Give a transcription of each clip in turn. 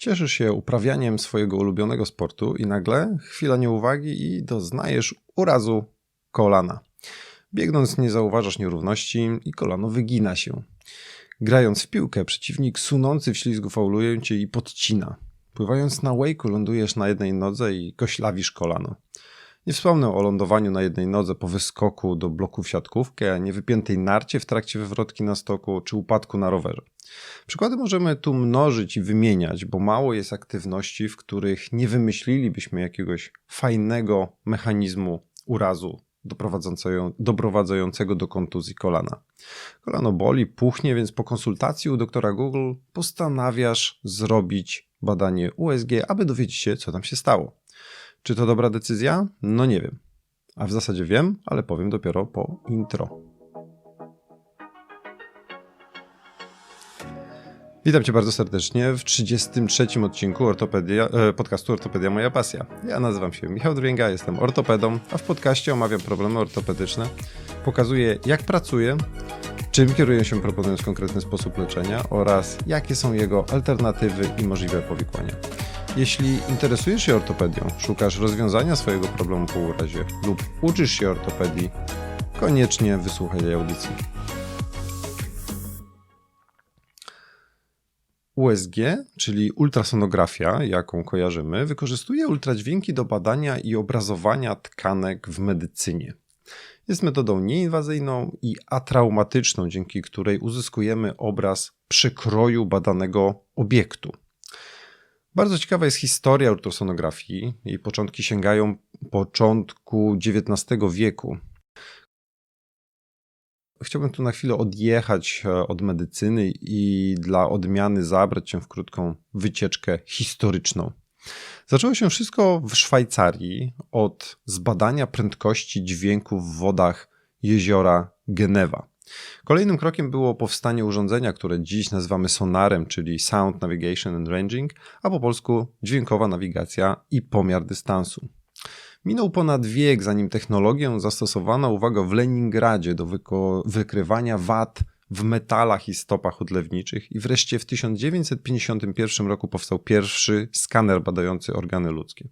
Cieszysz się uprawianiem swojego ulubionego sportu i nagle chwila nieuwagi i doznajesz urazu kolana. Biegnąc nie zauważasz nierówności i kolano wygina się. Grając w piłkę, przeciwnik sunący w ślizgu fauluje cię i podcina. Pływając na wake'u lądujesz na jednej nodze i koślawisz kolano. Nie wspomnę o lądowaniu na jednej nodze po wyskoku do bloku w siatkówkę, a nie wypiętej narcie w trakcie wywrotki na stoku czy upadku na rowerze. Przykłady możemy tu mnożyć i wymieniać, bo mało jest aktywności, w których nie wymyślilibyśmy jakiegoś fajnego mechanizmu urazu doprowadzającego do kontuzji kolana. Kolano boli, puchnie, więc po konsultacji u doktora Google postanawiasz zrobić badanie USG, aby dowiedzieć się, co tam się stało. Czy to dobra decyzja? No nie wiem. A w zasadzie wiem, ale powiem dopiero po intro. Witam Cię bardzo serdecznie w 33. odcinku ortopedia, e, podcastu Ortopedia Moja Pasja. Ja nazywam się Michał Drwięga, jestem ortopedą, a w podcaście omawiam problemy ortopedyczne, pokazuję jak pracuję, czym kieruję się proponując konkretny sposób leczenia oraz jakie są jego alternatywy i możliwe powikłania. Jeśli interesujesz się ortopedią, szukasz rozwiązania swojego problemu po urazie lub uczysz się ortopedii, koniecznie wysłuchaj audycji. USG, czyli ultrasonografia, jaką kojarzymy, wykorzystuje ultradźwięki do badania i obrazowania tkanek w medycynie. Jest metodą nieinwazyjną i atraumatyczną, dzięki której uzyskujemy obraz przekroju badanego obiektu. Bardzo ciekawa jest historia ultrasonografii. Jej początki sięgają początku XIX wieku. Chciałbym tu na chwilę odjechać e, od medycyny i dla odmiany zabrać się w krótką wycieczkę historyczną. Zaczęło się wszystko w Szwajcarii od zbadania prędkości dźwięku w wodach jeziora Genewa. Kolejnym krokiem było powstanie urządzenia, które dziś nazywamy sonarem, czyli Sound Navigation and Ranging, a po polsku dźwiękowa nawigacja i pomiar dystansu. Minął ponad wiek, zanim technologię zastosowano, uwaga, w Leningradzie do wykrywania wad w metalach i stopach odlewniczych i wreszcie w 1951 roku powstał pierwszy skaner badający organy ludzkie.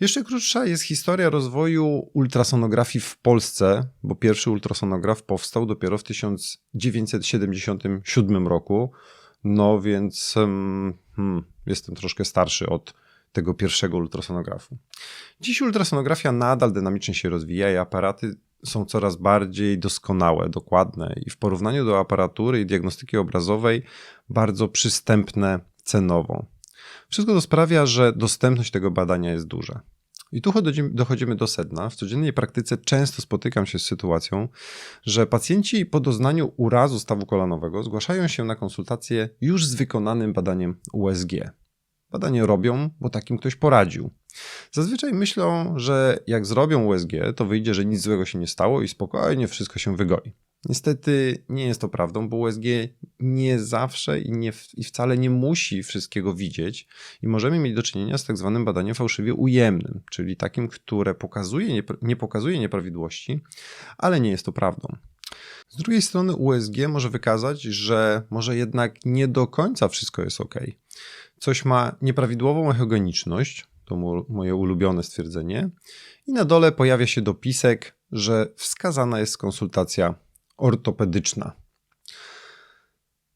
Jeszcze krótsza jest historia rozwoju ultrasonografii w Polsce, bo pierwszy ultrasonograf powstał dopiero w 1977 roku. No więc hmm, jestem troszkę starszy od tego pierwszego ultrasonografu. Dziś ultrasonografia nadal dynamicznie się rozwija i aparaty są coraz bardziej doskonałe, dokładne i w porównaniu do aparatury i diagnostyki obrazowej bardzo przystępne cenowo. Wszystko to sprawia, że dostępność tego badania jest duża. I tu dochodzimy do sedna. W codziennej praktyce często spotykam się z sytuacją, że pacjenci po doznaniu urazu stawu kolanowego zgłaszają się na konsultację już z wykonanym badaniem USG. Badanie robią, bo takim ktoś poradził. Zazwyczaj myślą, że jak zrobią USG, to wyjdzie, że nic złego się nie stało i spokojnie wszystko się wygoi. Niestety nie jest to prawdą, bo USG nie zawsze i, nie, i wcale nie musi wszystkiego widzieć i możemy mieć do czynienia z tak zwanym badaniem fałszywie ujemnym, czyli takim, które pokazuje, nie, nie pokazuje nieprawidłowości, ale nie jest to prawdą. Z drugiej strony USG może wykazać, że może jednak nie do końca wszystko jest ok. Coś ma nieprawidłową echogeniczność, to moje ulubione stwierdzenie, i na dole pojawia się dopisek, że wskazana jest konsultacja ortopedyczna.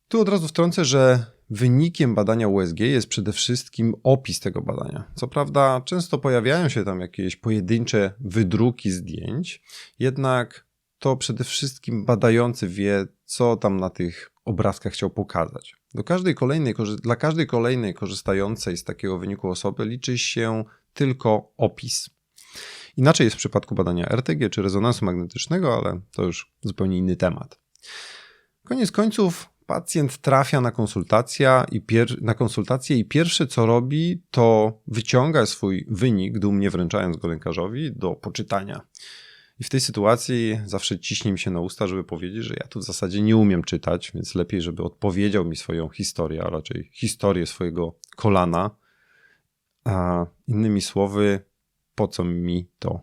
Tu od razu wtrącę, że wynikiem badania USG jest przede wszystkim opis tego badania. Co prawda, często pojawiają się tam jakieś pojedyncze wydruki zdjęć, jednak to przede wszystkim badający wie, co tam na tych obrazkach chciał pokazać. Do każdej kolejnej, dla każdej kolejnej korzystającej z takiego wyniku osoby liczy się tylko opis. Inaczej jest w przypadku badania RTG czy rezonansu magnetycznego, ale to już zupełnie inny temat. Koniec końców pacjent trafia na konsultację i, pier- na konsultację i pierwsze co robi, to wyciąga swój wynik, dumnie wręczając go lekarzowi do poczytania. I w tej sytuacji zawsze ciśnie mi się na usta, żeby powiedzieć, że ja tu w zasadzie nie umiem czytać, więc lepiej, żeby odpowiedział mi swoją historię, a raczej historię swojego kolana. A innymi słowy, po co mi to?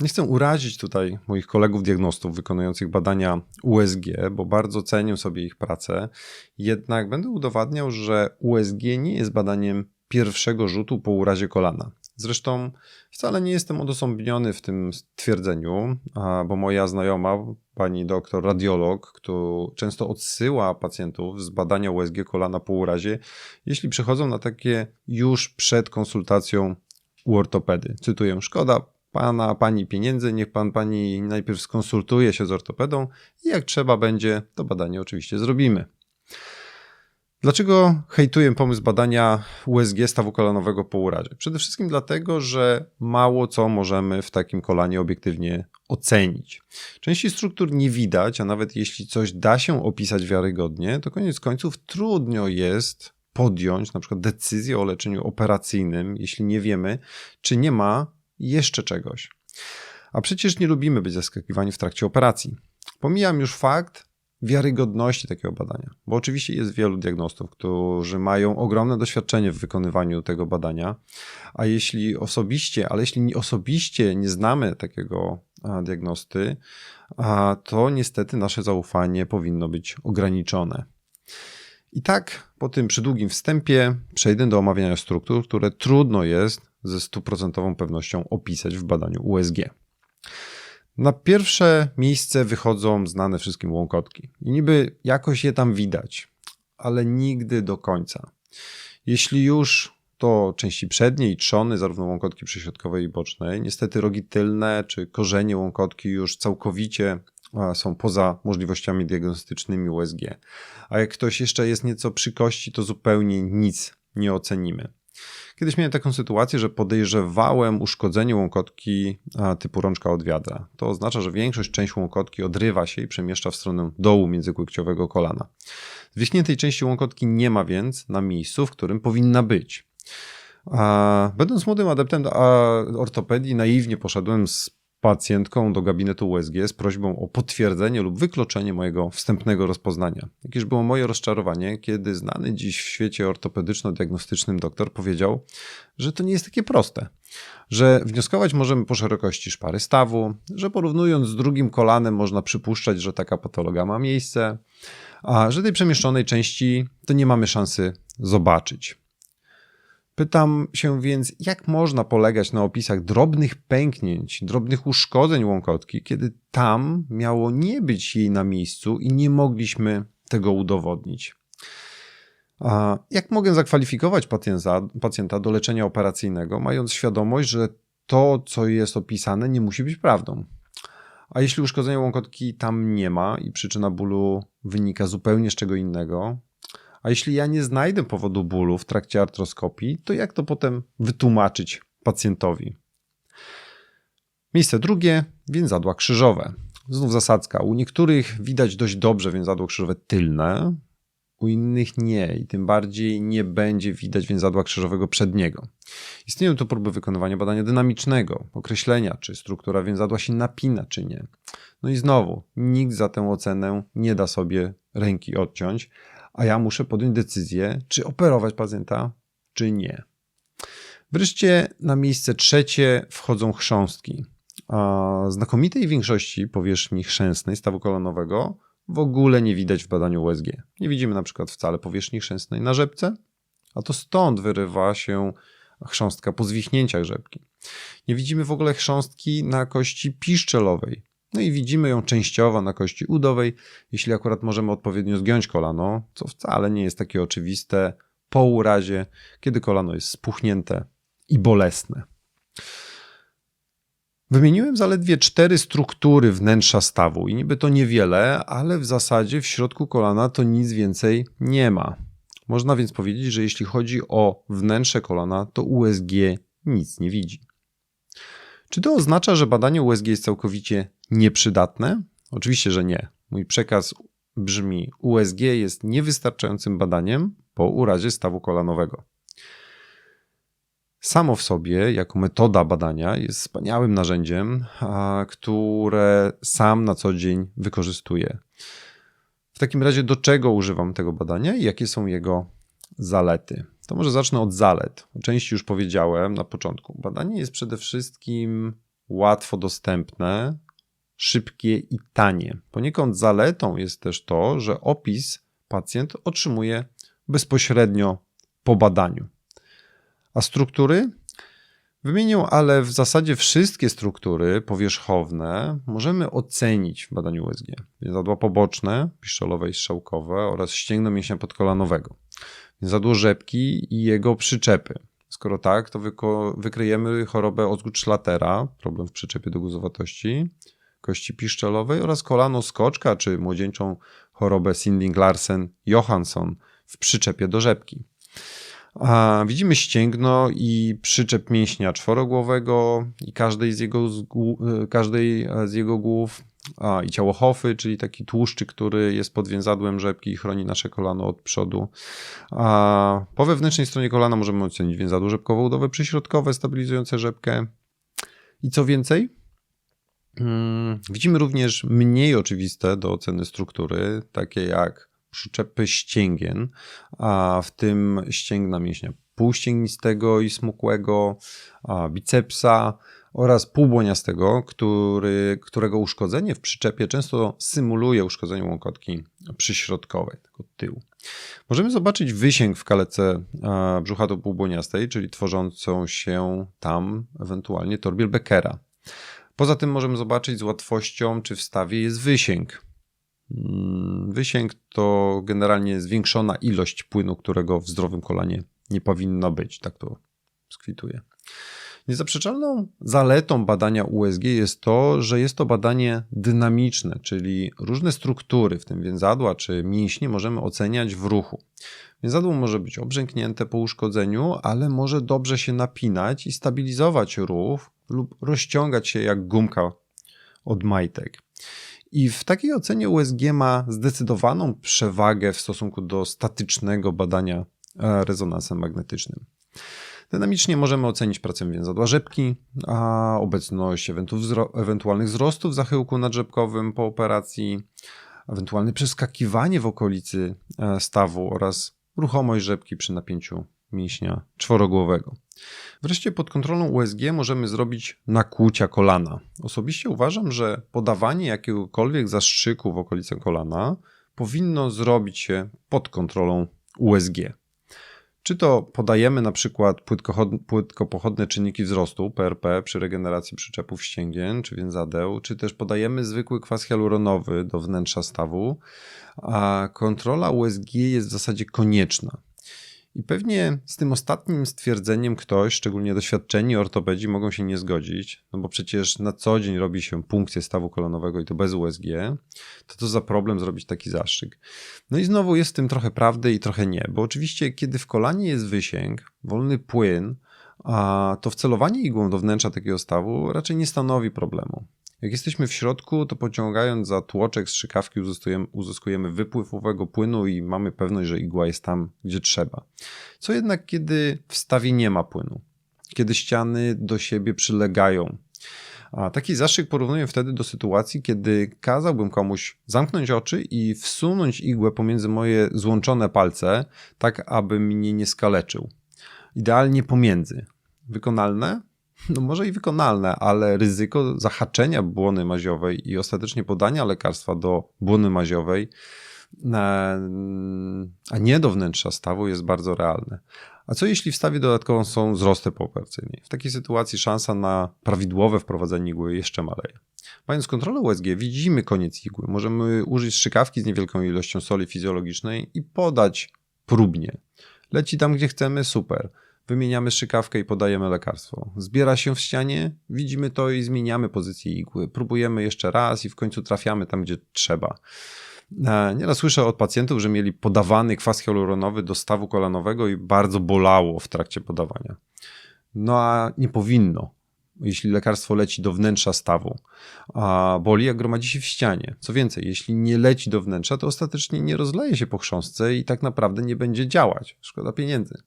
Nie chcę urazić tutaj moich kolegów diagnostów wykonujących badania USG, bo bardzo cenię sobie ich pracę. Jednak będę udowadniał, że USG nie jest badaniem pierwszego rzutu po urazie kolana. Zresztą wcale nie jestem odosobniony w tym twierdzeniu, bo moja znajoma, pani doktor radiolog, która często odsyła pacjentów z badania USG kolana po urazie, jeśli przychodzą na takie już przed konsultacją u ortopedy. Cytuję: Szkoda pana, pani pieniędzy, niech pan, pani najpierw skonsultuje się z ortopedą i jak trzeba będzie, to badanie oczywiście zrobimy. Dlaczego hejtuję pomysł badania USG stawu kolanowego po urazie? Przede wszystkim dlatego, że mało co możemy w takim kolanie obiektywnie ocenić. Części struktur nie widać, a nawet jeśli coś da się opisać wiarygodnie, to koniec końców trudno jest podjąć na przykład decyzję o leczeniu operacyjnym, jeśli nie wiemy, czy nie ma jeszcze czegoś. A przecież nie lubimy być zaskakiwani w trakcie operacji. Pomijam już fakt, wiarygodności takiego badania. Bo oczywiście jest wielu diagnostów, którzy mają ogromne doświadczenie w wykonywaniu tego badania, a jeśli osobiście, ale jeśli osobiście nie znamy takiego diagnosty, to niestety nasze zaufanie powinno być ograniczone. I tak po tym przydługim wstępie przejdę do omawiania struktur, które trudno jest ze stuprocentową pewnością opisać w badaniu USG. Na pierwsze miejsce wychodzą znane wszystkim łąkotki. I niby jakoś je tam widać, ale nigdy do końca. Jeśli już to części przedniej i trzony, zarówno łąkotki przyśrodkowej i bocznej, niestety rogi tylne czy korzenie łąkotki już całkowicie są poza możliwościami diagnostycznymi USG. A jak ktoś jeszcze jest nieco przy kości, to zupełnie nic nie ocenimy. Kiedyś miałem taką sytuację, że podejrzewałem uszkodzenie łąkotki typu rączka od wiadra. To oznacza, że większość części łąkotki odrywa się i przemieszcza w stronę dołu międzykłykciowego kolana. Zwichniętej części łąkotki nie ma więc na miejscu, w którym powinna być. Będąc młodym adeptem ortopedii, naiwnie poszedłem z pacjentką do gabinetu USG z prośbą o potwierdzenie lub wykluczenie mojego wstępnego rozpoznania. Jakież było moje rozczarowanie, kiedy znany dziś w świecie ortopedyczno-diagnostycznym doktor powiedział, że to nie jest takie proste, że wnioskować możemy po szerokości szpary stawu, że porównując z drugim kolanem można przypuszczać, że taka patologia ma miejsce, a że tej przemieszczonej części to nie mamy szansy zobaczyć. Pytam się więc, jak można polegać na opisach drobnych pęknięć, drobnych uszkodzeń łąkotki, kiedy tam miało nie być jej na miejscu i nie mogliśmy tego udowodnić. A jak mogę zakwalifikować pacjenta, pacjenta do leczenia operacyjnego, mając świadomość, że to, co jest opisane, nie musi być prawdą? A jeśli uszkodzenia łąkotki tam nie ma i przyczyna bólu wynika zupełnie z czego innego, a jeśli ja nie znajdę powodu bólu w trakcie artroskopii, to jak to potem wytłumaczyć pacjentowi? Miejsce drugie, więzadła krzyżowe. Znów zasadzka. U niektórych widać dość dobrze więzadło krzyżowe tylne, u innych nie i tym bardziej nie będzie widać więzadła krzyżowego przedniego. Istnieją tu próby wykonywania badania dynamicznego, określenia, czy struktura więzadła się napina, czy nie. No i znowu, nikt za tę ocenę nie da sobie ręki odciąć, a ja muszę podjąć decyzję, czy operować pacjenta, czy nie. Wreszcie na miejsce trzecie wchodzą chrząstki. Znakomitej większości powierzchni chrzęsnej stawu kolonowego w ogóle nie widać w badaniu USG. Nie widzimy na przykład wcale powierzchni chrzęsnej na rzepce, a to stąd wyrywa się chrząstka po zwichnięciach rzepki. Nie widzimy w ogóle chrząstki na kości piszczelowej. No i widzimy ją częściowo na kości udowej, jeśli akurat możemy odpowiednio zgiąć kolano, co wcale nie jest takie oczywiste po urazie, kiedy kolano jest spuchnięte i bolesne. Wymieniłem zaledwie cztery struktury wnętrza stawu i niby to niewiele, ale w zasadzie w środku kolana to nic więcej nie ma. Można więc powiedzieć, że jeśli chodzi o wnętrze kolana, to USG nic nie widzi. Czy to oznacza, że badanie USG jest całkowicie nieprzydatne? Oczywiście, że nie. Mój przekaz brzmi: USG jest niewystarczającym badaniem po urazie stawu kolanowego. Samo w sobie, jako metoda badania, jest wspaniałym narzędziem, które sam na co dzień wykorzystuję. W takim razie, do czego używam tego badania i jakie są jego zalety? To może zacznę od zalet. O części już powiedziałem na początku. Badanie jest przede wszystkim łatwo dostępne, szybkie i tanie. Poniekąd zaletą jest też to, że opis pacjent otrzymuje bezpośrednio po badaniu. A struktury? Wymienię, ale w zasadzie wszystkie struktury powierzchowne możemy ocenić w badaniu USG. Więzadła poboczne, piszczolowe i strzałkowe oraz ścięgno mięśnia podkolanowego. Więzadło rzepki i jego przyczepy. Skoro tak, to wykryjemy chorobę Osgood-Schlatera, problem w przyczepie do guzowatości, kości piszczelowej oraz kolano skoczka, czy młodzieńczą chorobę Sinding-Larsen-Johansson w przyczepie do rzepki. A widzimy ścięgno i przyczep mięśnia czworogłowego i każdej z jego, każdej z jego głów a, i ciało hofy, czyli taki tłuszczyk, który jest pod więzadłem rzepki i chroni nasze kolano od przodu. A po wewnętrznej stronie kolana możemy ocenić więzadło rzepkowo-udowe przyśrodkowe, stabilizujące rzepkę. I co więcej, widzimy również mniej oczywiste do oceny struktury, takie jak przyczepy ścięgien, a w tym ścięgna mięśnia półścięgnistego i smukłego, bicepsa oraz półbłoniastego, który, którego uszkodzenie w przyczepie często symuluje uszkodzenie łąkotki przyśrodkowej, tego tyłu. Możemy zobaczyć wysięg w kalece brzuchato półbłoniastej, czyli tworzącą się tam ewentualnie torbiel Beckera. Poza tym możemy zobaczyć z łatwością, czy w stawie jest wysięg. Mm, wysięg to generalnie zwiększona ilość płynu, którego w zdrowym kolanie nie powinno być. Tak to skwituje. Niezaprzeczalną zaletą badania USG jest to, że jest to badanie dynamiczne, czyli różne struktury, w tym więzadła czy mięśnie, możemy oceniać w ruchu. Więzadło może być obrzęknięte po uszkodzeniu, ale może dobrze się napinać i stabilizować ruch lub rozciągać się jak gumka od majtek. I w takiej ocenie USG ma zdecydowaną przewagę w stosunku do statycznego badania e, rezonansem magnetycznym. Dynamicznie możemy ocenić pracę więzadła rzepki, a obecność ewentualnych wzrostów zachyłku nadrzepkowym po operacji, ewentualne przeskakiwanie w okolicy e, stawu oraz ruchomość rzepki przy napięciu mięśnia czworogłowego. Wreszcie pod kontrolą USG możemy zrobić nakłucia kolana. Osobiście uważam, że podawanie jakiegokolwiek zastrzyku w okolicy kolana powinno zrobić się pod kontrolą USG. Czy to podajemy na przykład płytkopochodne czynniki wzrostu, PRP, przy regeneracji przyczepów ścięgien czy więzadeł, czy też podajemy zwykły kwas hialuronowy do wnętrza stawu, a kontrola USG jest w zasadzie konieczna. I pewnie z tym ostatnim stwierdzeniem ktoś, szczególnie doświadczeni ortopedzi, mogą się nie zgodzić, no bo przecież na co dzień robi się punkcję stawu kolonowego i to bez USG, to to za problem zrobić taki zastrzyk. No i znowu jest w tym trochę prawdy i trochę nie, bo oczywiście kiedy w kolanie jest wysięg, wolny płyn, a to wcelowanie igłą do wnętrza takiego stawu raczej nie stanowi problemu. Jak jesteśmy w środku, to pociągając za tłoczek strzykawki uzyskujemy, uzyskujemy wypływ owego płynu i mamy pewność, że igła jest tam, gdzie trzeba. Co jednak, kiedy w stawie nie ma płynu? Kiedy ściany do siebie przylegają? A taki zastrzyk porównuję wtedy do sytuacji, kiedy kazałbym komuś zamknąć oczy i wsunąć igłę pomiędzy moje złączone palce, tak aby mnie nie skaleczył. Idealnie pomiędzy. Wykonalne? No może i wykonalne, ale ryzyko zahaczenia błony maziowej i ostatecznie podania lekarstwa do błony maziowej, e, a nie do wnętrza stawu jest bardzo realne. A co jeśli w stawie dodatkowo są wzrosty pooperacyjne? W takiej sytuacji szansa na prawidłowe wprowadzenie igły jeszcze maleje. Mając kontrolę USG, widzimy koniec igły. Możemy użyć strzykawki z niewielką ilością soli fizjologicznej i podać próbnie. Leci tam, gdzie chcemy, super wymieniamy szykawkę i podajemy lekarstwo. Zbiera się w ścianie, widzimy to i zmieniamy pozycję igły. Próbujemy jeszcze raz i w końcu trafiamy tam, gdzie trzeba. E, nieraz słyszę od pacjentów, że mieli podawany kwas hialuronowy do stawu kolanowego i bardzo bolało w trakcie podawania. No a nie powinno, jeśli lekarstwo leci do wnętrza stawu, a boli jak gromadzi się w ścianie. Co więcej, jeśli nie leci do wnętrza, to ostatecznie nie rozleje się po chrząstce i tak naprawdę nie będzie działać. Szkoda pieniędzy.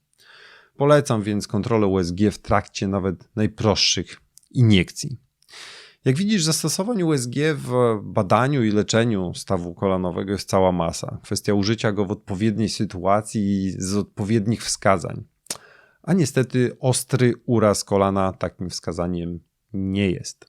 Polecam więc kontrolę USG w trakcie nawet najprostszych iniekcji. Jak widzisz, zastosowań USG w badaniu i leczeniu stawu kolanowego jest cała masa. Kwestia użycia go w odpowiedniej sytuacji i z odpowiednich wskazań. A niestety ostry uraz kolana takim wskazaniem nie jest.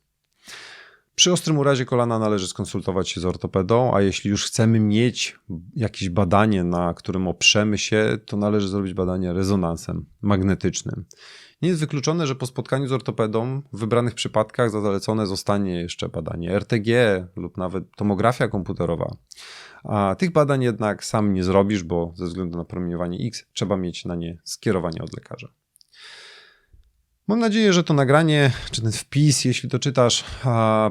Przy ostrym urazie kolana należy skonsultować się z ortopedą, a jeśli już chcemy mieć jakieś badanie, na którym oprzemy się, to należy zrobić badanie rezonansem magnetycznym. Nie jest wykluczone, że po spotkaniu z ortopedą w wybranych przypadkach zalecone zostanie jeszcze badanie RTG lub nawet tomografia komputerowa. A tych badań jednak sam nie zrobisz, bo ze względu na promieniowanie X trzeba mieć na nie skierowanie od lekarza. Mam nadzieję, że to nagranie, czy ten wpis, jeśli to czytasz,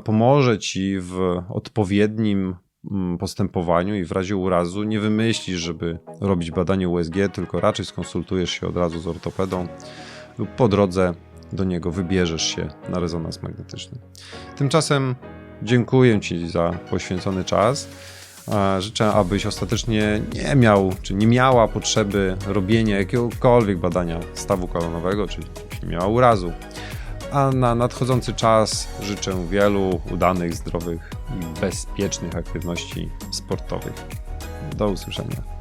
pomoże ci w odpowiednim mm, postępowaniu i w razie urazu nie wymyślisz, żeby robić badanie USG, tylko raczej skonsultujesz się od razu z ortopedą lub po drodze do niego wybierzesz się na rezonans magnetyczny. Tymczasem dziękuję Ci za poświęcony czas. Życzę, abyś ostatecznie nie miał, czy nie miała potrzeby robienia jakiegokolwiek badania stawu kolonowego, czy nie miała urazu. A na nadchodzący czas życzę wielu udanych, zdrowych i bezpiecznych aktywności sportowych. Do usłyszenia.